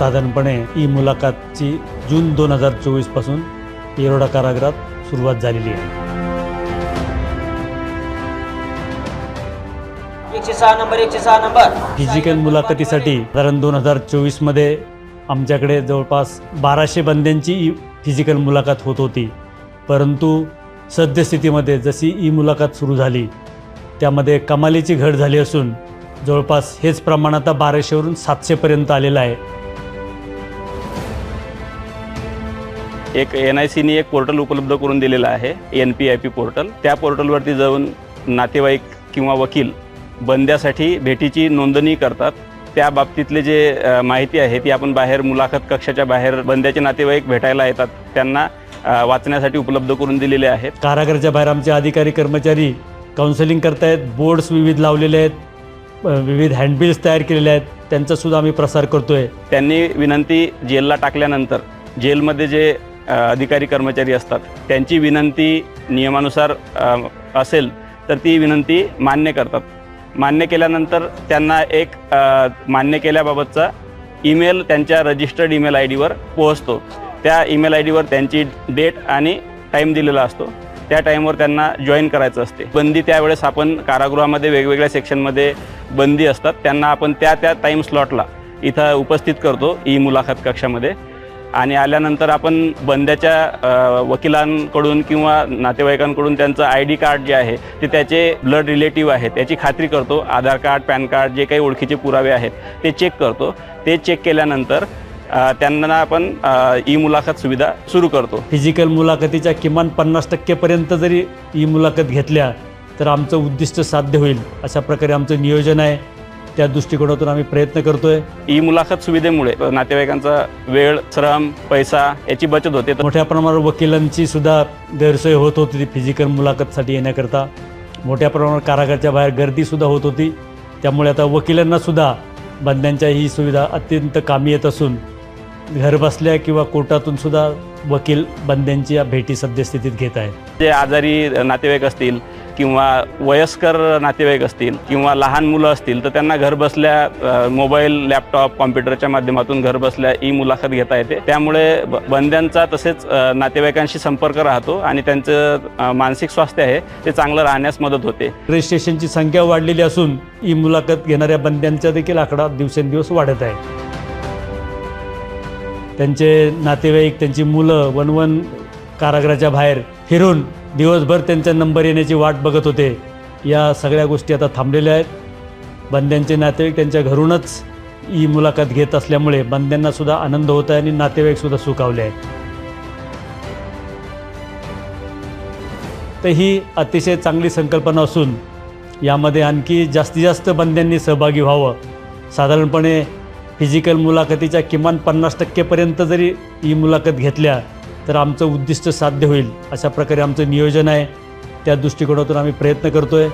साधारणपणे ई मुलाखतची जून दोन हजार चोवीसपासून येरोडा कारागृहात सुरुवात झालेली आहे. एकशे सहा नंबर एकशे सहा नंबर. फिजिकल मुलाखतीसाठी साधारण दोन हजार चोवीसमध्ये आमच्याकडे जवळपास बाराशे बंद्यांची ई फिजिकल मुलाखत होत होती. परंतु सद्यस्थितीमध्ये जशी ई मुलाखत सुरू झाली त्यामध्ये कमालीची घट झाली असून जवळपास हेच प्रमाण आता बाराशेवरून सातशेपर्यंत आलेलं आहे. एक एन आय सीने एक पोर्टल उपलब्ध करून दिलेलं आहे N P I P portal. त्या पोर्टलवरती जाऊन नातेवाईक किंवा वकील बंद्यासाठी भेटीची नोंदणी करतात. त्या बाबतीतले जे माहिती आहे ती आपण बाहेर मुलाखत कक्षाच्या बाहेर बंद्याचे नातेवाईक भेटायला येतात. त्यांना वाचण्यासाठी उपलब्ध करून दिलेले आहेत. कारागृहाच्या बाहेर आमचे अधिकारी कर्मचारी काउन्सिलिंग करतायत बोर्ड्स विविध लावलेले आहेत विविध हँडबिल्स तयार केलेले आहेत. त्यांचासुद्धा आम्ही प्रसार करतो आहे त्यांनी विनंती जेलला टाकल्यानंतर जेलमध्ये जे अधिकारी कर्मचारी असतात. त्यांची विनंती नियमानुसार असेल तर ती विनंती मान्य करतात. मान्य केल्यानंतर त्यांना एक मान्य केल्याबाबतचा ईमेल त्यांच्या रजिस्टर्ड ईमेल आय डीवर पोहोचतो. त्या ईमेल आय डीवर त्यांची डेट आणि टाईम दिलेला असतो. त्या टाईमवर त्यांना जॉईन करायचं असते. बंदी त्यावेळेस आपण कारागृहामध्ये वेगवेगळ्या सेक्शनमध्ये बंदी असतात. त्यांना आपण त्या त्या टाईम स्लॉटला इथं उपस्थित करतो ई मुलाखत कक्षामध्ये. आणि आल्यानंतर आपण बंद्याच्या वकिलांकडून किंवा नातेवाईकांकडून त्यांचं आय डी कार्ड जे आहे ते त्याचे ब्लड रिलेटिव्ह आहेत याची खात्री करतो. आधार कार्ड पॅन कार्ड जे काही ओळखीचे पुरावे आहेत ते चेक करतो. ते चेक केल्यानंतर त्यांना आपण ई मुलाखत सुविधा सुरू करतो. फिजिकल मुलाखतीच्या किमान पन्नास टक्केपर्यंत जरी ई मुलाखत घेतल्या तर आमचं उद्दिष्ट साध्य होईल. अशा प्रकारे आमचं नियोजन आहे. त्या दृष्टिकोनातून आम्ही प्रयत्न करतोय. ई मुलाखत सुविधेमुळे नातेवाईकांचा वेळ श्रम पैसा याची बचत होते. मोठ्या प्रमाणावर वकिलांची सुद्धा गैरसोय होत होती फिजिकल मुलाखतसाठी येण्याकरता. मोठ्या प्रमाणावर कारागारच्या बाहेर गर्दीसुद्धा होत होती. त्यामुळे आता वकिलांना सुद्धा बंद्यांच्या ही सुविधा अत्यंत कामी येत असून घरबसल्या किंवा कोर्टातून सुद्धा वकील बंद्यांची भेटी सद्यस्थितीत घेत आहेत. जे आजारी नातेवाईक असतील किंवा वयस्कर नातेवाईक असतील किंवा लहान मुलं असतील तर त्यांना घरबसल्या मोबाईल लॅपटॉप कॉम्प्युटरच्या माध्यमातून घरबसल्या ई मुलाखत घेता येते. त्यामुळे ब- बंद्यांचा तसेच नातेवाईकांशी संपर्क राहतो आणि त्यांचं मानसिक स्वास्थ्य आहे ते चांगलं राहण्यास मदत होते. रजिस्ट्रेशनची संख्या वाढलेली असून ई मुलाखत घेणाऱ्या बंद्यांचा देखील आकडा दिवसेंदिवस वाढत आहे. त्यांचे नातेवाईक त्यांची मुलं वनवन कारागृहाच्या बाहेर फिरून दिवसभर त्यांचा नंबर येण्याची वाट बघत होते. या सगळ्या गोष्टी आता थांबलेल्या आहेत. बंद्यांचे नातेवाईक त्यांच्या घरूनच ई मुलाखत घेत असल्यामुळे बंद्यांनासुद्धा आनंद होत आहे आणि नातेवाईकसुद्धा सुखावले आहेत. तर ही अतिशय चांगली संकल्पना असून यामध्ये आणखी जास्तीत जास्त बंद्यांनी सहभागी व्हावं. साधारणपणे फिजिकल मुलाखतीच्या किमान पन्नास टक्केपर्यंत जरी ई मुलाखत घेतल्या तर आमचं उद्दिष्ट साध्य होईल अशा प्रकारे आमचं नियोजन आहे. त्या दृष्टिकोनातून आम्ही प्रयत्न करतो आहे